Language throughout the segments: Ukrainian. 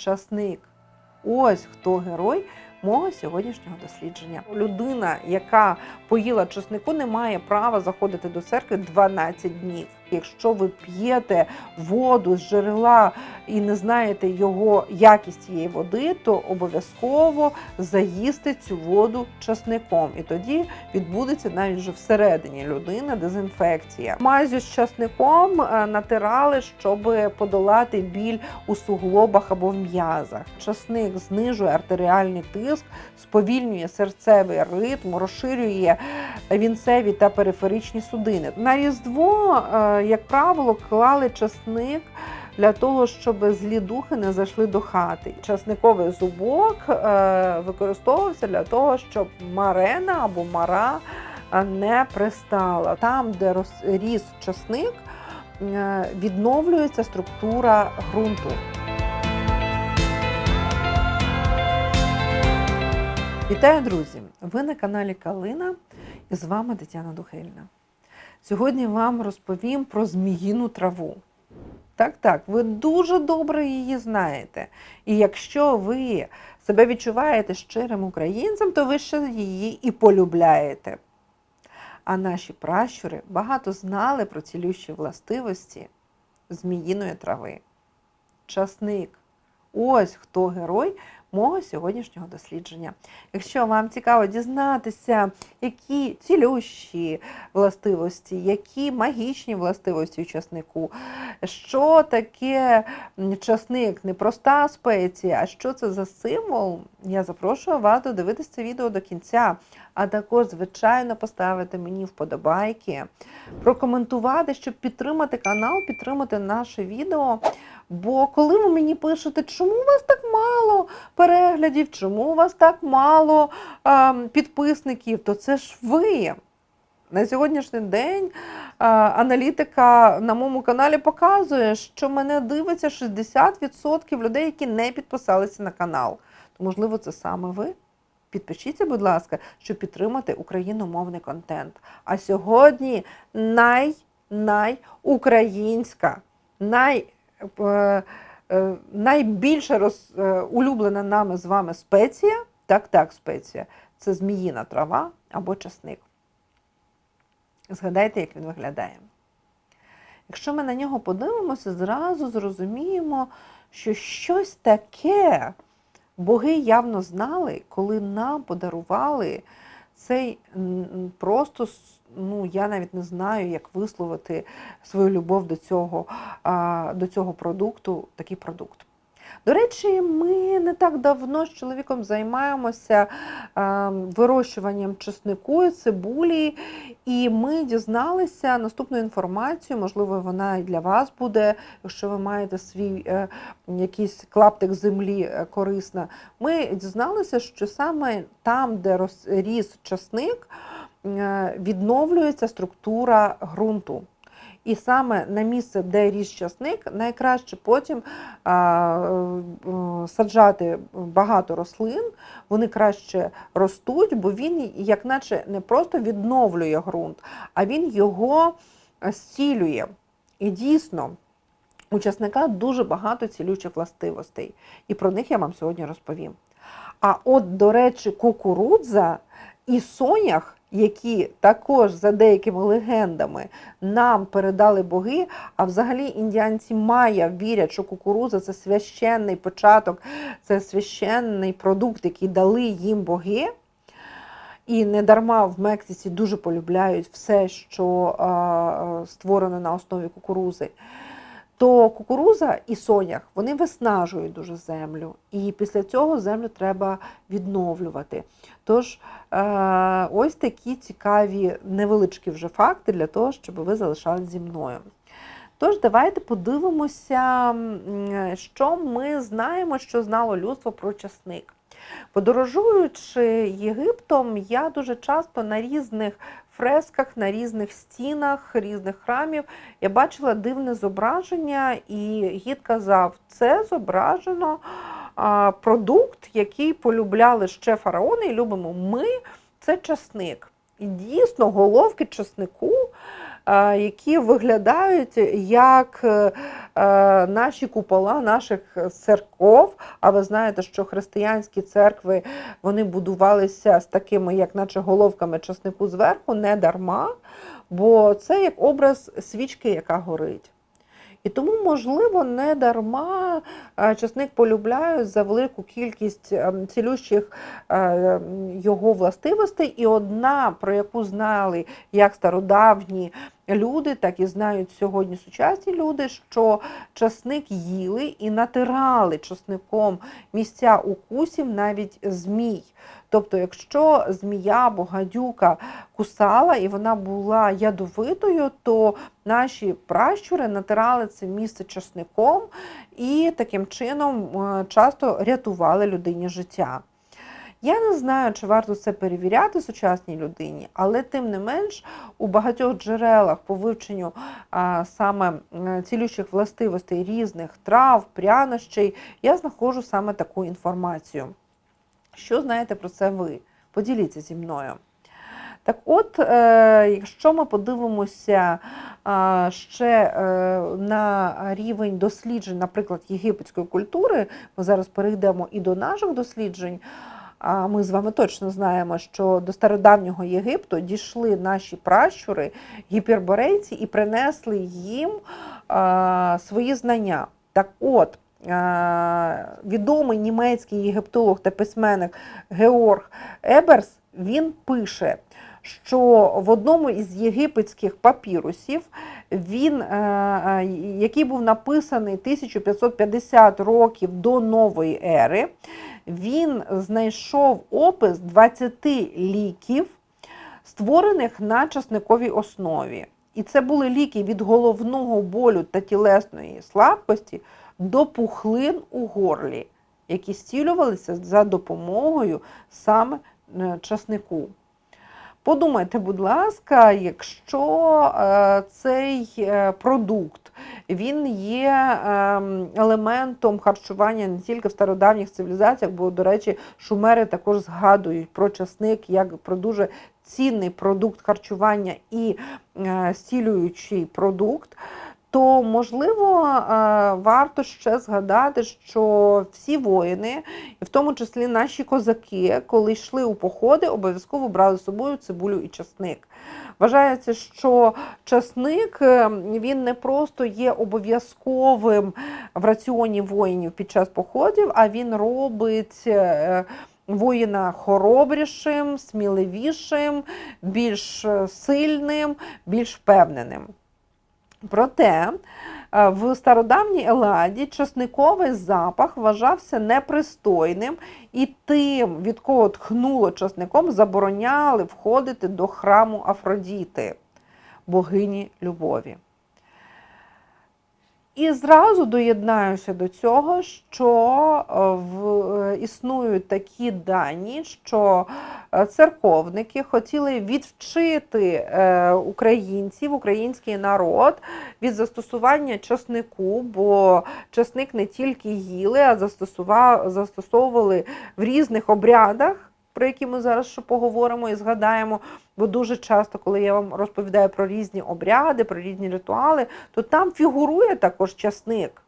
часник. Ось хто герой мого сьогоднішнього дослідження. Людина, яка поїла чеснику, не має права заходити до церкви 12 днів. Якщо ви п'єте воду з джерела і не знаєте його якість цієї води, то обов'язково заїсти цю воду часником. І тоді відбудеться навіть вже всередині людини дезінфекція. Мазю з часником е, натирали, щоб подолати біль у суглобах або в м'язах. Часник знижує артеріальний тиск, сповільнює серцевий ритм, розширює вінцеві та периферичні судини. На різдво, е, як правило, клали часник. Для того, щоб злі духи не зайшли до хати. Часниковий зубок е, використовувався для того, щоб марена або мара е, не пристала. Там, де ріс часник, е, відновлюється структура ґрунту. Вітаю, друзі! Ви на каналі Калина і з вами Тетяна Духельна. Сьогодні вам розповім про зміїну траву. Так, так, ви дуже добре її знаєте. І якщо ви себе відчуваєте щирим українцем, то ви ще її і полюбляєте. А наші пращури багато знали про цілющі властивості зміїної трави. Часник. Ось хто герой мого сьогоднішнього дослідження. Якщо вам цікаво дізнатися, які цілющі властивості, які магічні властивості у часнику, що таке часник, не проста спеція, а що це за символ, я запрошую вас додивитися це відео до кінця, а також, звичайно, поставити мені вподобайки, прокоментувати, щоб підтримати канал, підтримати наше відео. Бо коли ви мені пишете, чому у вас так мало переглядів, чому у вас так мало а, підписників, то це ж ви. На сьогоднішній день а, аналітика на моєму каналі показує, що мене дивиться 60% людей, які не підписалися на канал. То, можливо, це саме ви. Підпишіться, будь ласка, щоб підтримати україномовний контент. А сьогодні най, найукраїнська, най, е, е, найбільше роз, е, улюблена нами з вами спеція, так, так, спеція, це зміїна трава або часник. Згадайте, як він виглядає. Якщо ми на нього подивимося, зразу зрозуміємо, що щось таке боги явно знали, коли нам подарували цей просто, ну я навіть не знаю, як висловити свою любов до цього, до цього продукту, такий продукт. До речі, ми не так давно з чоловіком займаємося вирощуванням чеснику цибулі, і ми дізналися наступну інформацію, можливо, вона і для вас буде, якщо ви маєте свій е, якийсь клаптик землі е, корисна. Ми дізналися, що саме там, де ріс часник, е, відновлюється структура ґрунту. І саме на місце, де ріс часник, найкраще потім е, саджати багато рослин, вони краще ростуть, бо він, як наче, не просто відновлює ґрунт, а він його е, зцілює. І дійсно, у часника дуже багато цілючих властивостей, і про них я вам сьогодні розповім. А от, до речі, кукурудза і сонях, які також за деякими легендами нам передали боги, а взагалі індіанці майя вірять, що кукурудза це священний початок, це священний продукт, який дали їм боги. І не дарма в Мексиці дуже полюбляють все, що створено на основі кукурузи. То кукуруза і сонях вони виснажують дуже землю, і після цього землю треба відновлювати. Тож е, ось такі цікаві невеличкі вже факти для того, щоб ви залишались зі мною. Тож, давайте подивимося, що ми знаємо, що знало людство про часник. Подорожуючи Єгиптом, я дуже часто на різних фресках, на різних стінах, різних храмів я бачила дивне зображення, і гід казав, це зображено продукт, який полюбляли ще фараони, і любимо ми, це часник. І дійсно головки часнику, які виглядають як е, наші купола наших церков. А ви знаєте, що християнські церкви вони будувалися з такими, як наче головками часнику зверху, не дарма, бо це як образ свічки, яка горить. І тому, можливо, не дарма е, часник полюбляють за велику кількість е, цілющих е, його властивостей. І одна, про яку знали як стародавні люди, так і знають сьогодні сучасні люди, що часник їли і натирали часником місця укусів навіть змій. Тобто, якщо змія або гадюка кусала і вона була ядовитою, то наші пращури натирали це місце часником і таким чином е, часто рятували людині життя. Я не знаю, чи варто це перевіряти сучасній людині, але тим не менш у багатьох джерелах по вивченню а, саме цілющих властивостей різних трав, прянощей я знаходжу саме таку інформацію. Що знаєте про це ви? Поділіться зі мною. Так от, е, якщо ми подивимося ще е, на рівень досліджень, наприклад, єгипетської культури, ми зараз перейдемо і до наших досліджень. А ми з вами точно знаємо, що до стародавнього Єгипту дійшли наші пращури, гіперборейці, і принесли їм е, свої знання. Так от, е, відомий німецький єгиптолог та письменник Георг Еберс він пише, що в одному із єгипетських папірусів, він, е, е, який був написаний 1550 років до нової ери, він знайшов опис 20 ліків, створених на часниковій основі. І це були ліки від головного болю та тілесної слабкості до пухлин у горлі, які стілювалися за допомогою саме е, часнику. Подумайте, будь ласка, якщо е, цей е, продукт він є е, елементом харчування не тільки в стародавніх цивілізаціях, бо, до речі, шумери також згадують про часник як про дуже цінний продукт харчування і стілюючий продукт. То можливо е, варто ще згадати, що всі воїни, і в тому числі наші козаки, коли йшли у походи, обов'язково брали з собою цибулю і часник. Вважається, що часник е, він не просто є обов'язковим в раціоні воїнів під час походів, а він робить. е, Воїна хоробрішим, сміливішим, більш сильним, більш впевненим. Проте е, в стародавній Еладі часниковий запах вважався непристойним, і тим, від кого тхнуло часником, забороняли входити до храму Афродіти, богині любові. І зразу доєднаюся до цього, що е, в, е, існують такі дані, що е, церковники хотіли відвчити українців, український народ від застосування часнику, бо часник не тільки їли, а застосува- застосовували в різних обрядах. Про які ми зараз ще поговоримо і згадаємо, бо дуже часто, коли я вам розповідаю про різні обряди, про різні ритуали, то там фігурує також часник.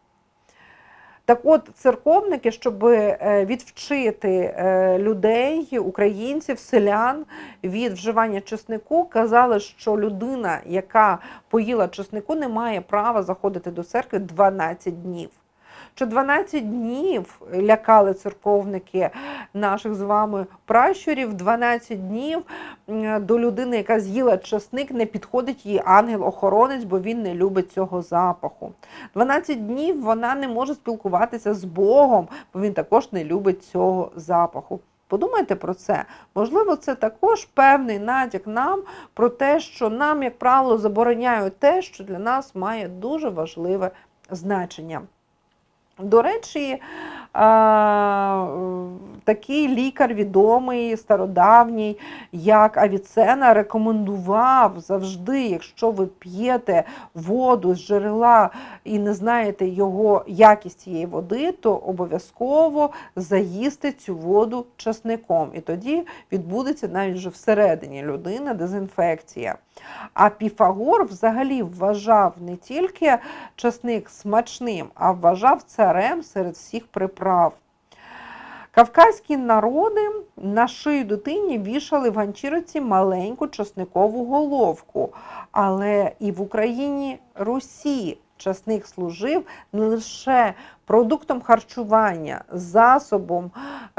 Так от, церковники, щоб е, відвчити е, людей, українців, селян від вживання чеснику, казали, що людина, яка поїла чеснику, не має права заходити до церкви 12 днів. Що 12 днів лякали церковники наших з вами пращурів, 12 днів до людини, яка з'їла часник, не підходить їй ангел-охоронець, бо він не любить цього запаху. 12 днів вона не може спілкуватися з Богом, бо він також не любить цього запаху. Подумайте про це. Можливо, це також певний натяк нам про те, що нам, як правило, забороняють те, що для нас має дуже важливе значення. До речі, такий лікар відомий, стародавній, як Авіцена, рекомендував завжди, якщо ви п'єте воду з джерела і не знаєте його якість цієї води, то обов'язково заїсти цю воду часником. І тоді відбудеться навіть вже всередині людини дезінфекція. А Піфагор взагалі вважав не тільки часник смачним, а вважав царем серед всіх приправ. Кавказькі народи на шию дитині вішали в ганчірці маленьку часникову головку. Але і в Україні Русі часник служив не лише продуктом харчування, засобом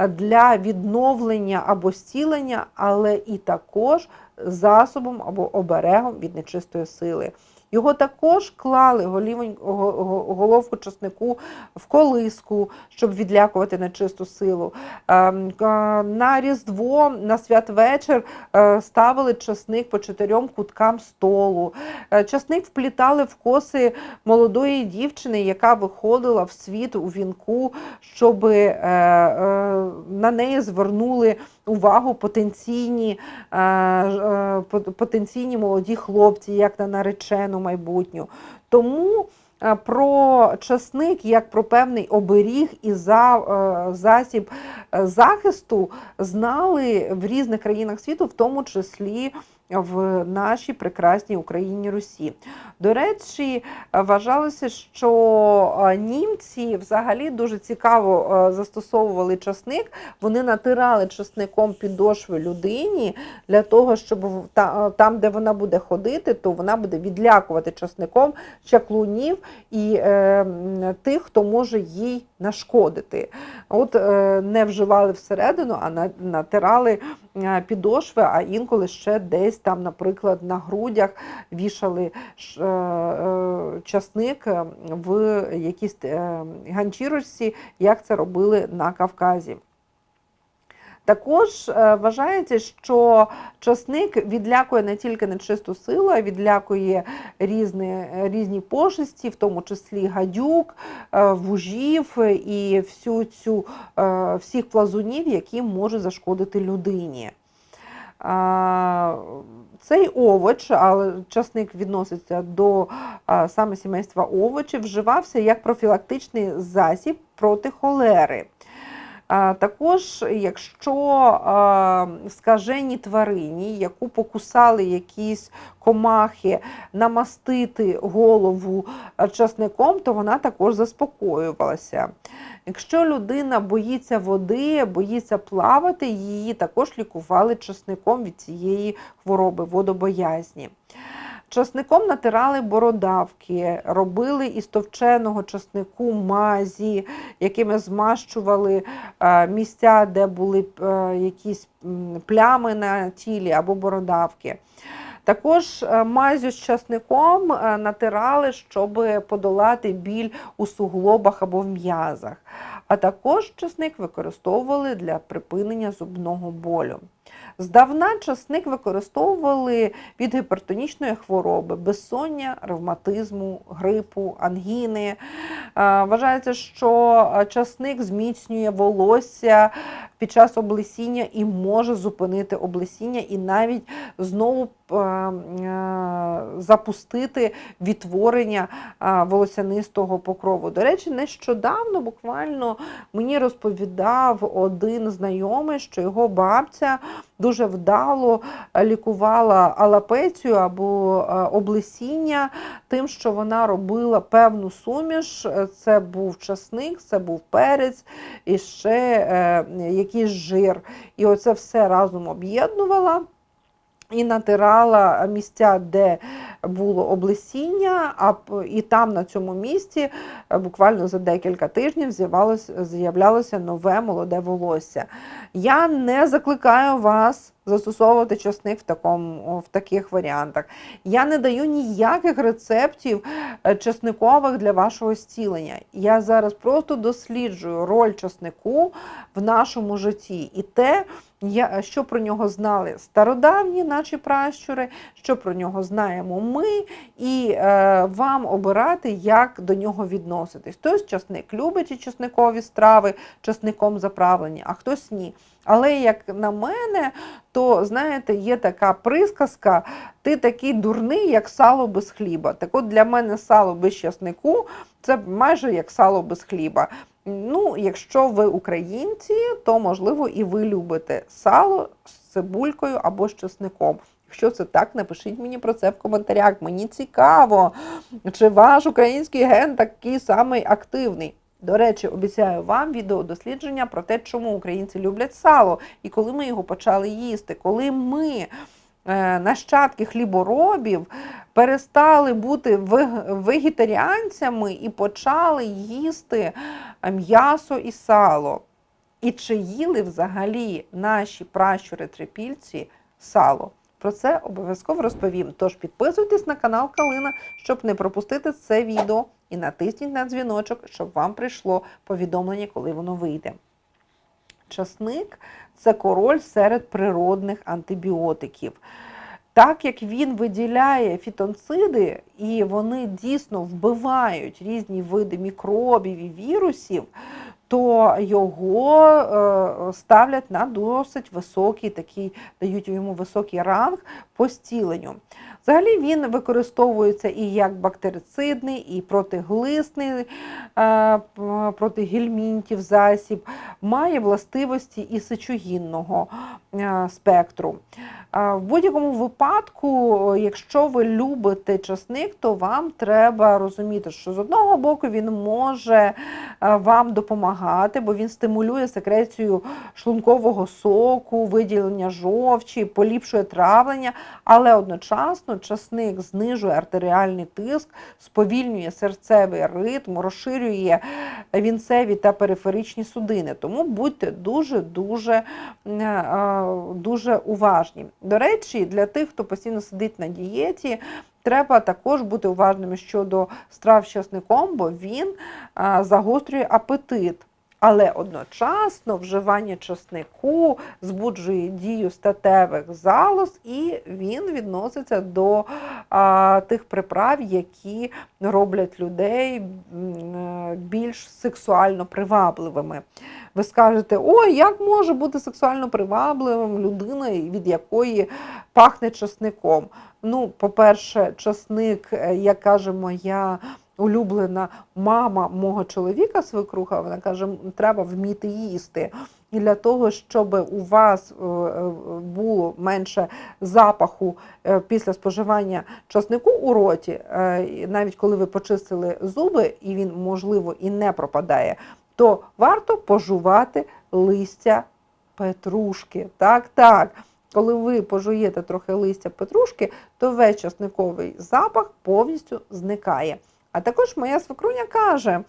для відновлення або зцілення, але і також засобом або оберегом від нечистої сили. Його також клали голівонь- го- го- головку часнику в колиску, щоб відлякувати нечисту силу. Ем, На Різдво, на святвечір е, ставили часник по чотирьом куткам столу. Е, Часник вплітали в коси молодої дівчини, яка виходила в світ у вінку, щоб е, на неї звернули увагу потенційні, потенційні молоді хлопці, як на наречену майбутню. Тому е, про часник як про певний оберіг і е, засіб е, захисту знали в різних країнах світу, в тому числі в нашій прекрасній Україні Русі. До речі, вважалося, що е, німці взагалі дуже цікаво е, застосовували часник. Вони натирали часником підошви людині для того, щоб е, там, де вона буде ходити, то вона буде відлякувати часником чаклунів і е, тих, хто може їй нашкодити. От е, не вживали всередину, а на- натирали підошви, а інколи ще десь там, наприклад, на грудях вішали е, е, часник е, в якійсь е, ганчірочці, як це робили на Кавказі. Також е, вважається, що часник відлякує не тільки нечисту силу, а відлякує різні, різні пошесті, в тому числі гадюк, е, вужів і всю цю, е, всіх плазунів, які можуть зашкодити людині. Цей овоч, але часник відноситься до саме сімейства овочів, вживався як профілактичний засіб проти холери. Також, якщо а, скаженій тварині, яку покусали якісь комахи, намастити голову часником, то вона також заспокоювалася. Якщо людина боїться води, боїться плавати, її також лікували часником від цієї хвороби водобоязні. Часником натирали бородавки, робили із товченого часнику мазі, якими змащували е, місця, де були е, якісь плями на тілі або бородавки. Також е, мазю з часником натирали, щоб подолати біль у суглобах або в м'язах. А також часник використовували для припинення зубного болю. Здавна часник використовували від гіпертонічної хвороби, безсоння, ревматизму, грипу, ангіни. Е, Вважається, що е, часник зміцнює волосся під час облесіння і може зупинити облесіння, і навіть знову е, запустити відтворення волосянистого покрову. До речі, нещодавно буквально мені розповідав один знайомий, що його бабця дуже вдало лікувала алапецію або е, облесіння тим, що вона робила певну суміш. Це був часник, це був перець і ще е, якийсь жир. І оце все разом об'єднувала. І натирала місця, де було облесіння, а і там на цьому місці е, буквально за декілька тижнів з'являлося нове молоде волосся. Я не закликаю вас застосовувати часник в, такому, в таких варіантах. Я не даю ніяких рецептів е, часникових для вашого зцілення. Я зараз просто досліджую роль часнику в нашому житті і те, що про нього знали стародавні наші пращури, що про нього знаємо ми, і е, вам обирати, як до нього відноситись. Хтось часник любить і часникові страви, часником заправлені, а хтось ні. Але як на мене, то знаєте, є така присказка: ти такий дурний, як сало без хліба. Так от для мене сало без часнику це майже як сало без хліба. Ну, якщо ви українці, то можливо і ви любите сало з цибулькою або з чесником. Якщо це так, напишіть мені про це в коментарях. Мені цікаво, чи ваш український ген такий самий активний. До речі, обіцяю вам відеодослідження про те, чому українці люблять сало і коли ми його почали їсти, коли ми. е, Нащадки хліборобів перестали бути вегетаріанцями і почали їсти е, м'ясо і сало. І чи їли взагалі наші пращури трипільці сало? Про це обов'язково розповім. Тож підписуйтесь на канал Калина, щоб не пропустити це відео, і натисніть на дзвіночок, щоб вам прийшло повідомлення, коли воно вийде. Часник це король серед природних антибіотиків. Так як він виділяє фітонциди, і вони дійсно вбивають різні види мікробів і вірусів, то його е, ставлять на досить високий такий, дають йому високий ранг по стіленню. Взагалі він використовується і як бактерицидний, і протиглисний, е, проти гельмінтів засіб, має властивості і сечогінного е, спектру. В будь-якому випадку, якщо ви любите часник, то вам треба розуміти, що з одного боку він може вам допомагати, бо він стимулює секрецію шлункового соку, виділення жовчі, поліпшує травлення, але одночасно часник знижує артеріальний тиск, сповільнює серцевий ритм, розширює вінцеві та периферичні судини. Тому будьте дуже дуже дуже уважні. До речі, для тих, хто постійно сидить на дієті. Треба також бути уважними щодо страв з часником, бо він загострює апетит. Але одночасно вживання часнику збуджує дію статевих залоз, і він відноситься до а, тих приправ, які роблять людей більш сексуально привабливими. Ви скажете, ой, як може бути сексуально привабливим людина, від якої пахне часником? Ну, по-перше, часник, е, як каже моя улюблена мама мого чоловіка, свекруха, вона каже, треба вміти їсти. І для того, щоб у вас е, е, було менше запаху е, після споживання часнику у роті, навіть коли ви почистили зуби, і він, можливо, і не пропадає, то варто пожувати листя петрушки. Так, так. Коли ви пожуєте трохи листя петрушки, то весь часниковий запах повністю зникає. А також моя свекруня каже,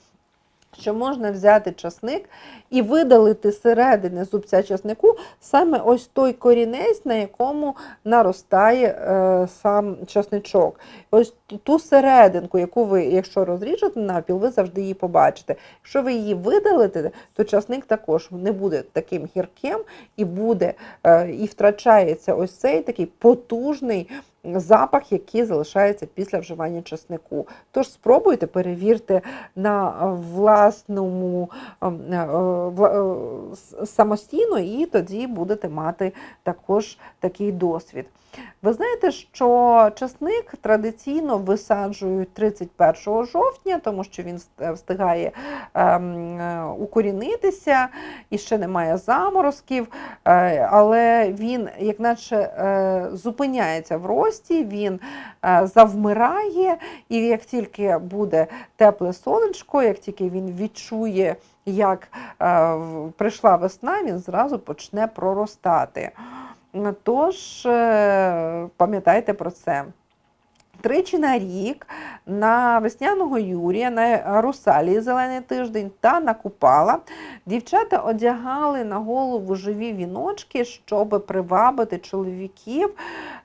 що можна взяти часник і видалити середини зубця часнику саме ось той корінець, на якому наростає е, сам часничок. Ось ту серединку, яку ви, якщо розріжете навпіл, ви завжди її побачите. Якщо ви її видалите, то часник також не буде таким гірким і буде е, і втрачається ось цей такий потужний запах, який залишається після вживання часнику. Тож спробуйте, перевірте на власному е, е, е, с- самостійно, і тоді будете мати також такий досвід. Ви знаєте, що часник традиційно висаджують 31 жовтня, тому що він встигає ем, е, укорінитися і ще немає заморозків, е, але він, як наче, е, зупиняється в рості, він е, завмирає, і як тільки буде тепле сонечко, як тільки він відчує, як е, прийшла весна, він зразу почне проростати. Тож е, пам'ятайте про це. Тричі на рік на весняного Юрія, на Русалії зелений тиждень та на Купала дівчата одягали на голову живі віночки, щоб привабити чоловіків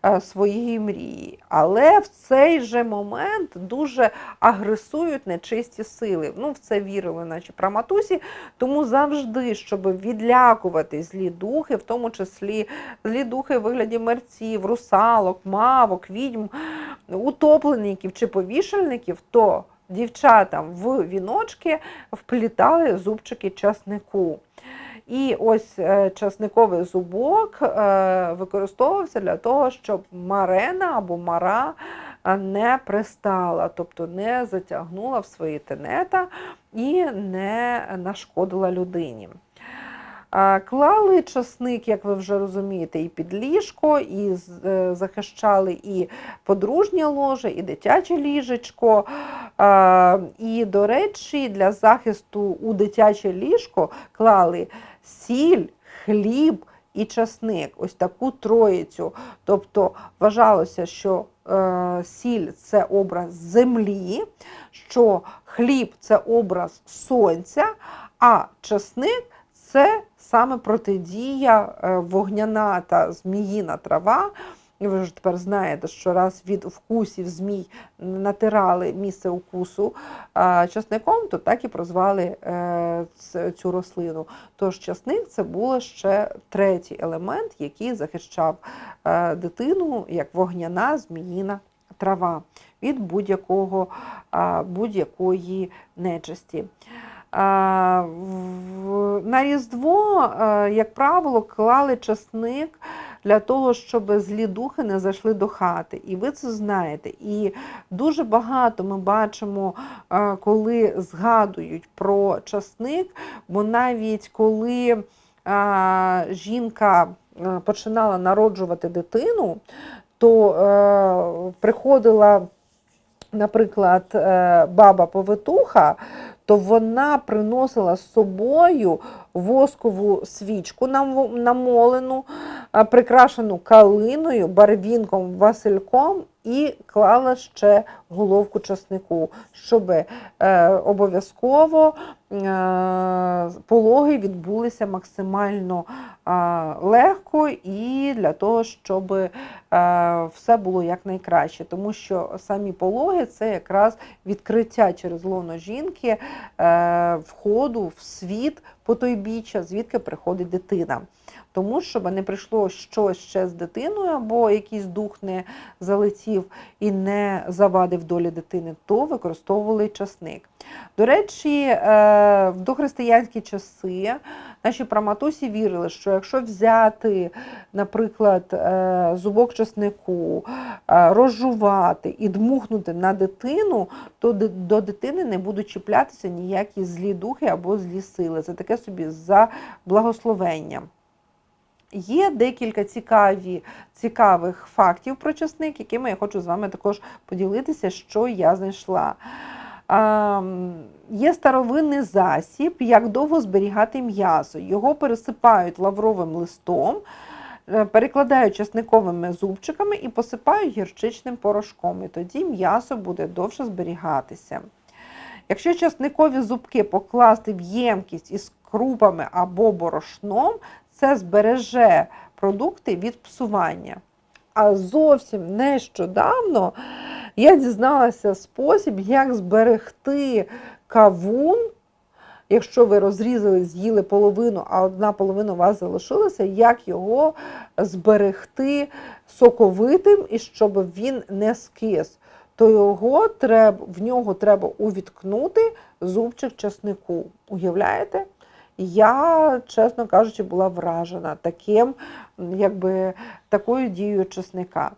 е, своєї мрії. Але в цей же момент дуже агресують нечисті сили. Ну, в це вірили наші праматусі, тому завжди, щоб відлякувати злі духи, в тому числі злі духи в вигляді мерців, русалок, мавок, відьм, утопленників чи повішальників, то дівчатам в віночки вплітали зубчики часнику. І ось е, часниковий зубок е, використовувався для того, щоб марена або мара е, не пристала, тобто не затягнула в свої тенета і не нашкодила людині. Клали часник, як ви вже розумієте, і під ліжко, і е, захищали і подружнє ложе, і дитяче ліжечко. І, до речі, для захисту у дитяче ліжко клали сіль, хліб і часник. Ось таку троїцю. Тобто вважалося, що е, сіль це образ землі, що хліб це образ сонця, а часник це саме протидія е, вогняна та зміїна трава. І ви ж тепер знаєте, що раз від вкусів змій натирали місце укусу часником, то так і прозвали е, цю рослину. Тож часник це був ще третій елемент, який захищав е, дитину як вогняна зміїна трава від будь-якого а, будь-якої нечисті. На Різдво, е, як правило, клали часник для того, щоб злі духи не зайшли до хати. І ви це знаєте. І дуже багато ми бачимо, е, коли згадують про часник, бо навіть коли жінка е, починала народжувати дитину, то приходила, наприклад, баба-повитуха, то вона приносила з собою воскову свічку намо- намолену, прикрашену калиною, барвінком, васильком і клала ще головку часнику, щоб е, обов'язково е, пологи відбулися максимально е, легко і для того, щоб е, все було якнайкраще. Тому що самі пологи це якраз відкриття через лоно жінки е, входу в світ потойбіччя, звідки приходить дитина. Тому, щоб не прийшло щось ще з дитиною, або якийсь дух не залетів і не завадив долі дитини, то використовували часник. До речі, е, в дохристиянські часи наші праматусі вірили, що якщо взяти, наприклад, е, зубок часнику, е, розжувати і дмухнути на дитину, то до дитини не будуть чіплятися ніякі злі духи або злі сили. Це таке собі за благословення. Є декілька цікаві, цікавих фактів про часник, якими я хочу з вами також поділитися, що я знайшла. А, є старовинний засіб, як довго зберігати м'ясо. Його пересипають лавровим листом, е, перекладають часниковими зубчиками і посипають гірчичним порошком. І тоді м'ясо буде довше зберігатися. Якщо часникові зубки покласти в ємкість із крупами або борошном, це збереже продукти від псування. А зовсім нещодавно я дізналася спосіб, як зберегти кавун, якщо ви розрізали, з'їли половину, а одна половина у вас залишилася, як його зберегти соковитим і щоб він не скис. То його треба, в нього треба увіткнути зубчик часнику. Уявляєте? Я, чесно кажучи, була вражена таким, якби, такою дією чесника.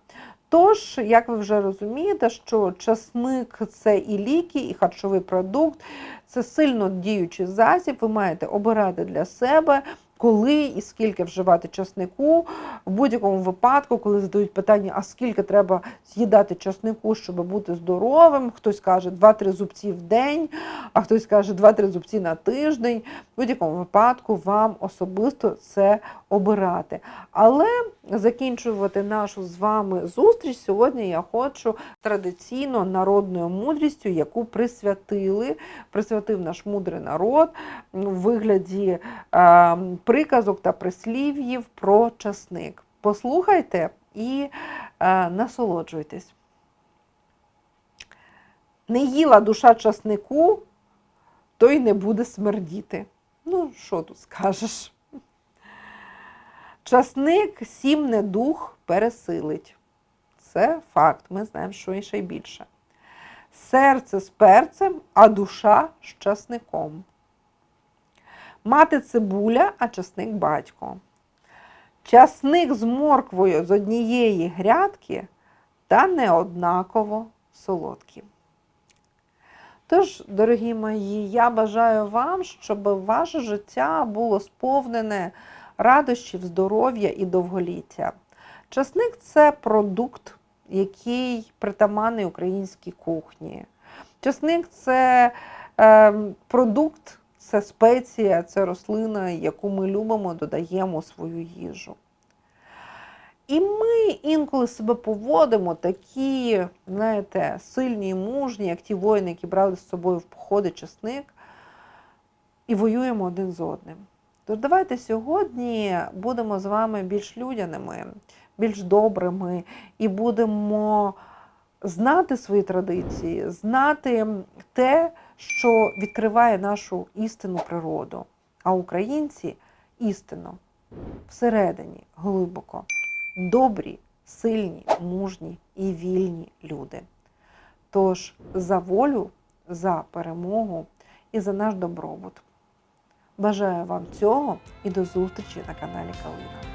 Тож, як ви вже розумієте, що часник це і ліки, і харчовий продукт, це сильно діючий засіб. Ви маєте обирати для себе, коли і скільки вживати часнику. В будь-якому випадку, коли задають питання, а скільки треба з'їдати часнику, щоб бути здоровим, хтось каже 2-3 зубці в день, а хтось каже 2-3 зубці на тиждень. В будь-якому випадку вам особисто це обирати. Але закінчувати нашу з вами зустріч сьогодні я хочу традиційно народною мудрістю, яку присвятили, присвятив наш мудрий народ у вигляді е, приказок та прислів'їв про часник. Послухайте і е, насолоджуйтесь. Не їла душа часнику, то й не буде смердіти. Ну, що тут скажеш? Часник сім недух пересилить. Це факт, ми знаємо, що і ще більше. Серце з перцем, а душа з часником. Мати цибуля, а часник батько. Часник з морквою з однієї грядки та не однаково солодкі. Тож, дорогі мої, я бажаю вам, щоб ваше життя було сповнене радощів, здоров'я і довголіття. Часник це продукт, який притаманний українській кухні. Часник це е, продукт, це спеція, це рослина, яку ми любимо, додаємо у свою їжу. І ми інколи себе поводимо такі, знаєте, сильні і мужні, як ті воїни, які брали з собою в походи часник, і воюємо один з одним. Тож давайте сьогодні будемо з вами більш людяними, більш добрими і будемо знати свої традиції, знати те, що відкриває нашу істинну природу. А українці істинно всередині глибоко добрі, сильні, мужні і вільні люди. Тож за волю, за перемогу і за наш добробут. Бажаю вам цього і до зустрічі на каналі Калина.